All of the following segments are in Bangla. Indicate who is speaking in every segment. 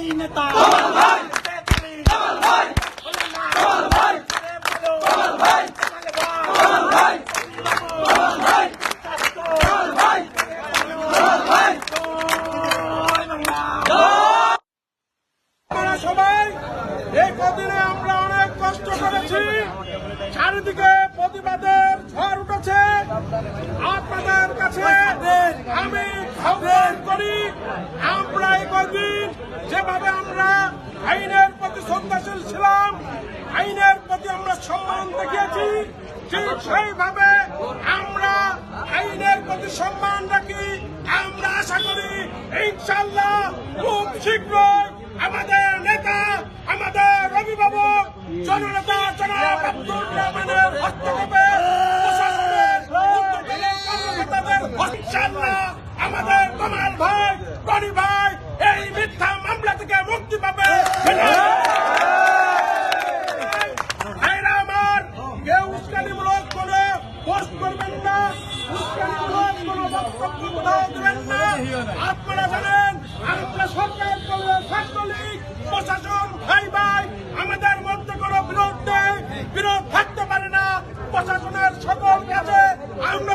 Speaker 1: এই নেতা
Speaker 2: সবাই এই কদিনে আমরা অনেক কষ্ট করেছি। চারিদিকে প্রতিবাদের ঝড় উঠেছে। আপনাদের কাছে আমি আহ্বান করি। আমরা কদিন যেভাবে আমরা আইনের প্রতি শ্রদ্ধাশীল ছিলাম, আইনের প্রতি আমরা সম্মান দেখিয়েছি, ঠিক সেইভাবে আমরা আইনের প্রতি সম্মান রাখি। আমরা আশা করি ইনশাল্লাহ খুব শীঘ্রই আমাদের নেতা, আমাদের অভিভাবক, জননেতা জনাব আব্দুল রহমানের হস্তক্ষেপে প্রশাসনের ঊর্ধ্বতন কর্মকর্তাদের ইনশাআল্লাহ আমাদের কমাল ভাই গনি ভাই এই মিথ্যা মামলা থেকে মুক্তি পাবে ভাইরা আমার কেউ উস্কানিমূলক কোন পোস্ট করবেন না উস্কানিমূলক কোন বক্তব্য কোথাও দেবেন না প্রশাসনের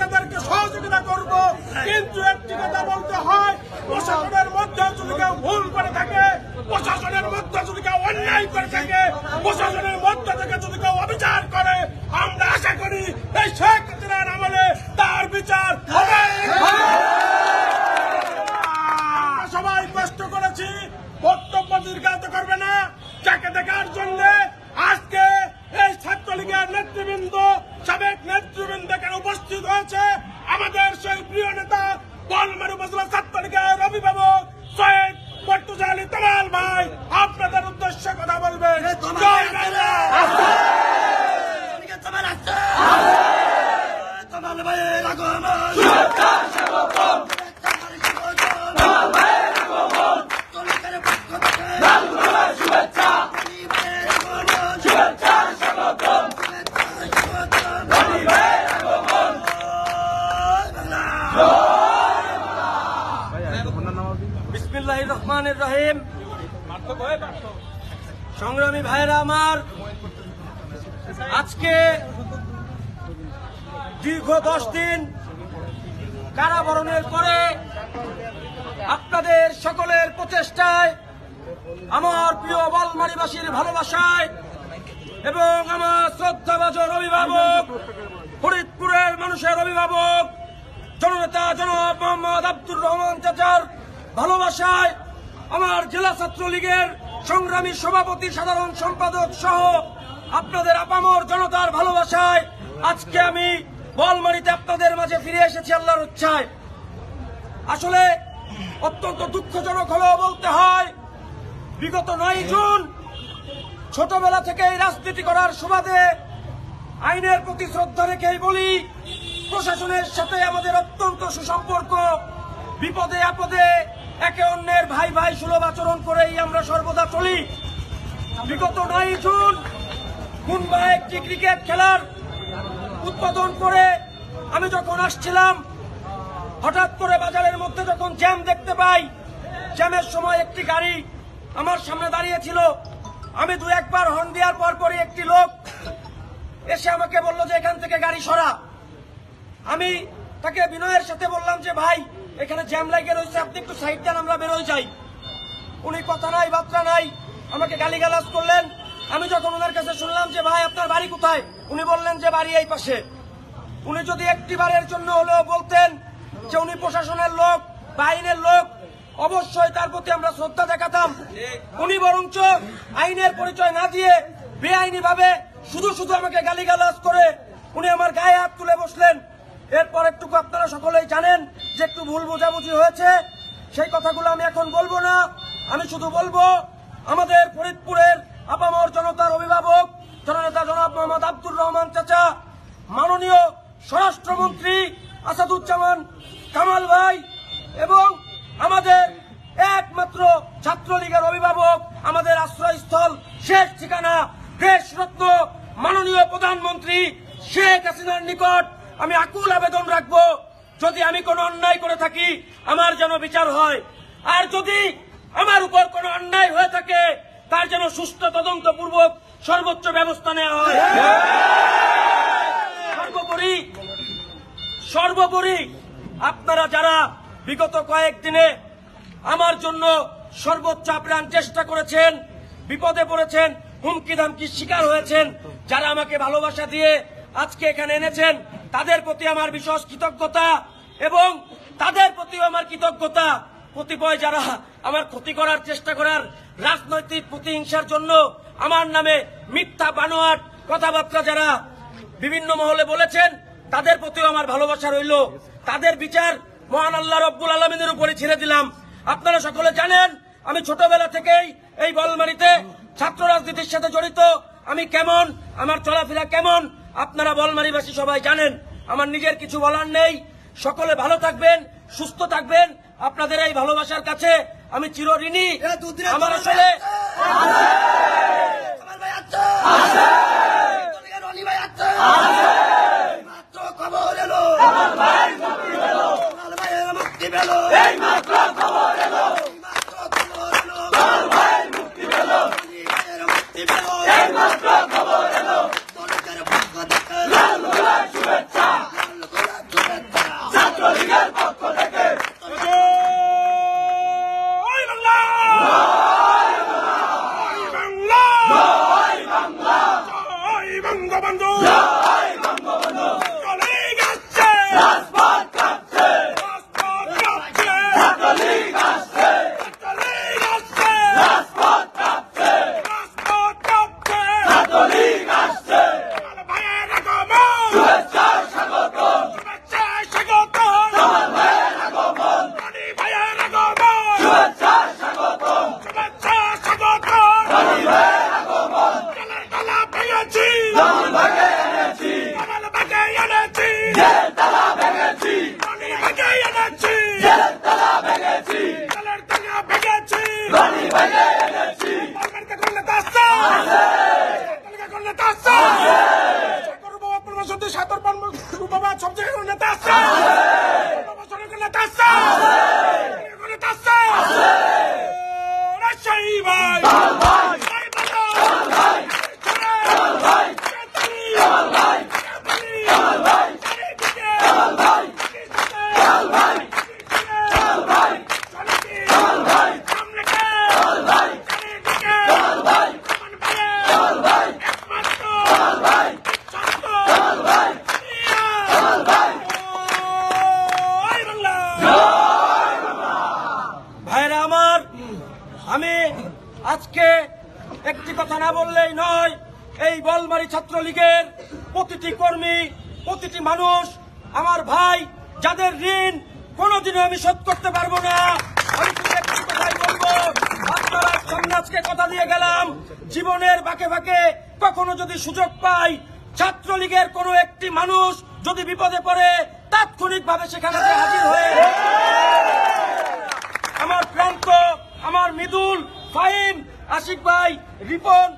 Speaker 2: তাদেরকে সহযোগিতা করব কিন্তু একটি কথা বলতে হয় প্রশাসনের মধ্যে যদি ভুল করে থাকে প্রশাসনের মধ্যে যদি অন্যায় করে থাকে প্রশাসনের মধ্যে থেকে যদি কেউ অবিচার করে আমরা আশা করি, এই শেখ হাসিনার আমলে তার বিচার হবে আমরা সবাই কষ্ট করেছি বক্তব্য দীর্ঘায়িত করবে না যাকে দেখার জন্য আজকে এই ছাত্রলীগের নেতৃবৃন্দ সাবেক নেতৃবৃন্দ এখানে উপস্থিত হয়েছে আমাদের সেই প্রিয় নেতা বলমার উপজেলা ছাত্রলীগের অভিভাবক সৈয়দ পর্তুজা আলী তমাল ভাই আপনাদের উদ্দেশ্যে কথা বলবেন জয় বাংলা
Speaker 1: তোমার আছে তোমার ভাইয়ের আগমন তলিকার পক্ষ থেকে শুভেচ্ছা ভাইয়ের আগমন শুভেচ্ছা স্বাগতম
Speaker 3: সংগ্রামী ভাইরা আমার, আজকে দীর্ঘ দশ দিন কারাবরণের পরে আপনাদের সকলের প্রচেষ্টায়, আমার প্রিয় বলমারিবাসীর ভালোবাসায় এবং আমার শ্রদ্ধাভাজন অভিভাবক, ফরিদপুরের মানুষের অভিভাবক জননেতা জনাব মোহাম্মদ আব্দুর রহমান চাচার ভালোবাসায় আমার জেলা ছাত্রলীগের সংগ্রামী সভাপতি, সাধারণ সম্পাদক সহ আপনাদের আপামর জনতার ভালোবাসায় আজকে আমি বলমারিতে আপনাদের মাঝে ফিরে এসেছি আল্লাহর উচ্ছায় আসলে অত্যন্ত দুঃখজনক হলেও বলতে হয়, বিগত নয় জুন ছোটবেলা থেকে এই রাজনীতি করার সুবাদে আইনের প্রতি শ্রদ্ধা রেখেই বলি প্রশাসনের সাথে আমাদের অত্যন্ত সুসম্পর্ক। বিপদে আপদে একে অন্যের ভাই ভাই সুলভ আচরণ করেই আমরা সর্বদা চলি। বিগত নয় জুন মুম্বাই একটি ক্রিকেট খেলার উদ্বোধন করে আমি যখন আসছিলাম, হঠাৎ করে বাজারের মধ্যে যখন জ্যাম দেখতে পাই, জ্যামের সময় একটি গাড়ি আমার সামনে দাঁড়িয়েছিল। আমি দু একবার হর্ন দেওয়ার পর পরই একটি লোক এসে আমাকে বলল যে এখান থেকে গাড়ি সরা। আমি তাকে বিনয়ের সাথে বললাম যে, ভাই, এখানে জ্যাম লাগিয়ে রয়েছে, আপনি একটু সাইড দেন, আমরা বেরোয় যাই। উনি কথা নাই, বার্তা নাই, আমাকে গালিগালাজ করলেন। আমি যখন ওনার কাছে শুনলাম যে, ভাই, আপনার বাড়ি কোথায়? উনি বললেন যে, বাড়ি এই পাশে। উনি যদি একটি বারের জন্য হলেও বলতেন যে, উনি প্রশাসনের লোক আইনের লোক, অবশ্যই তার প্রতি আমরা শ্রদ্ধা দেখাতাম। উনি বরঞ্চ আইনের পরিচয় না দিয়ে বেআইনি ভাবে শুধু শুধু আমাকে গালিগালাজ করে উনি আমার গায়ে হাত তুলে বসলেন। এরপর একটুকু আপনারা সকলেই জানেন যে একটু ভুল বোঝাবুঝি হয়েছে। সেই কথাগুলো আমি এখন বলব না। আমি শুধু বলব, আমাদের ফরিদপুরের আপামর জনতার অভিভাবক, জননেতা জনাব মোহাম্মদ আব্দুর রহমান চাচা, মাননীয় স্বরাষ্ট্রমন্ত্রী আসাদুজ্জামান কামাল ভাই এবং আমাদের একমাত্র ছাত্রলীগের অভিভাবক, আমাদের আশ্রয়স্থল শেষ ঠিকানা দেশরত্ন মাননীয় প্রধানমন্ত্রী শেখ হাসিনার নিকট। আমি আকুল আবেদন রাখব। যদি আমি কোনো অন্যায় করে থাকি, আমার যেন বিচার হয়। আর যদি আমার উপর কোনো অন্যায় হয়ে থাকে, তার যেন সুস্থ তদন্তপূর্বক সর্বোচ্চ ব্যবস্থা নেওয়া হয়। সর্বোপরি সর্বোপরি আপনারা যারা বিগত কয়েকদিনে আমার জন্য সর্বোচ্চ আপ্রাণ চেষ্টা করেছেন, বিপদে পড়েছেন হুমকি ধামকির শিকার হয়েছেন, যারা আমাকে ভালোবাসা দিয়ে আজকে এখানে এনেছেন তাদের প্রতি আমার বিশেষ কৃতজ্ঞতা এবং তাদের প্রতিও আমার কৃতজ্ঞতা। কতিপয় যারা আমার ক্ষতি করার চেষ্টা করার রাজনৈতিক প্রতিহিংসার জন্য আমার নামে মিথ্যা, বানোয়াট কথাবার্তা যারা বিভিন্ন মহলে বলেছেন, তাদের প্রতিও আমার ভালোবাসা রইল। তাদের বিচার মহান আল্লাহ রব্বুল আলমিনের উপরে ছেড়ে দিলাম। আপনারা সকলে জানেন, আমি ছোটবেলা থেকেই এই বলমারিতে ছাত্র রাজনীতির সাথে জড়িত। আমি কেমন, আমার চলাফেরা কেমন আপনারা বলমারিবাসী সবাই জানেন আমার নিজের কিছু বলার নেই। সকলে ভালো থাকবেন সুস্থ থাকবেন। আপনাদের এই ভালোবাসার কাছে আমি চিরঋণী
Speaker 1: এ দুধরে
Speaker 3: আমার আসলে
Speaker 1: খবর এলো। ছাত্রলীগের
Speaker 3: প্রতিটি কর্মী, প্রতিটি মানুষ, আমার ভাই, যাদের ঋণ কোনোদিনও আমি শোধ করতে পারব না। আমি কথা দিয়ে গেলাম। জীবনের বাঁকে বাঁকে কখনো যদি সুযোগ পাই, ছাত্রলীগের কোনো একটি মানুষ যদি বিপদে পড়ে, তাৎক্ষণিকভাবে সেখানে হাজির হয়ে আমার প্রান্ত আমার মৃদুল, ফাহিম, আশিক ভাই, রিপন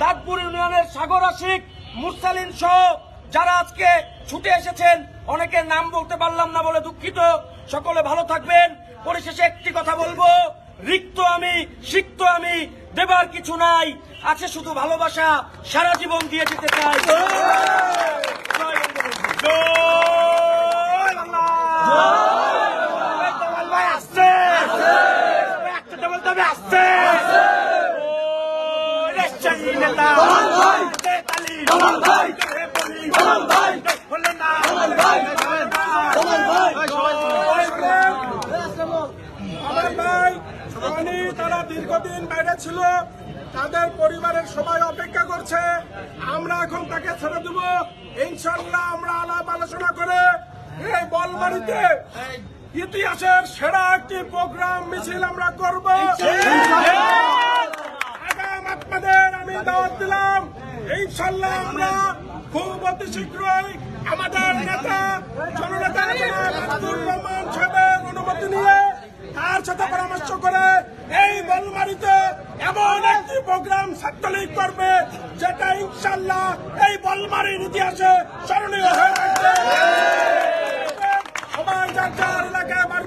Speaker 3: দাঁতপুর ইউনিয়নের সাগর আশিক মুরসালিন সহ যারা আজকে ছুটে এসেছেন অনেকের নাম বলতে পারলাম না বলে দুঃখিত। সকলে ভালো থাকবেন। পরিশেষে একটি কথা বলব রিক্ত আমি সিক্ত আমি দেবার কিছু নাই আছে শুধু ভালোবাসা সারা জীবন দিয়ে যেতে চাই। জয় বঙ্গবন্ধু।
Speaker 2: জয় বাংলা। এই তোমার ভাই আসছে একটা ডবল আসছে ও রাজশাহী নেতা
Speaker 1: দল ভাই
Speaker 2: নেতালি
Speaker 1: দল ভাই
Speaker 2: হে বলি
Speaker 1: দল ভাই
Speaker 2: বলে না
Speaker 1: দল ভাই দল ভাই
Speaker 2: আমার ভাই তারা দীর্ঘদিন বাইরে ছিল তাদের পরিবারের সবাই অপেক্ষা করছে। আমরা এখন তাকে ছেড়ে দেব। ইনশাল্লাহ আমরা আলাপ আলোচনা করে এই বলবাড়িতে ইতিহাসের সেরা একটি প্রোগ্রাম মিছিল আমরা করব। আমি দাওয়াত দিলাম। ইনশাল্লাহ আমরা খুব অতি শীঘ্রই আমাদের নেতা জননেতা আব্দুর রহমান সাহেবের অনুমতি নিয়ে তার সাথে পরামর্শ করে এই বলমারিতে এমন একটি প্রোগ্রাম ছাত্রলীগ করবে যেটা ইনশাল্লাহ এই বলমারির ইতিহাসে স্মরণীয় হয়ে থাকবে। সবাই যার এলাকায় বাড়ি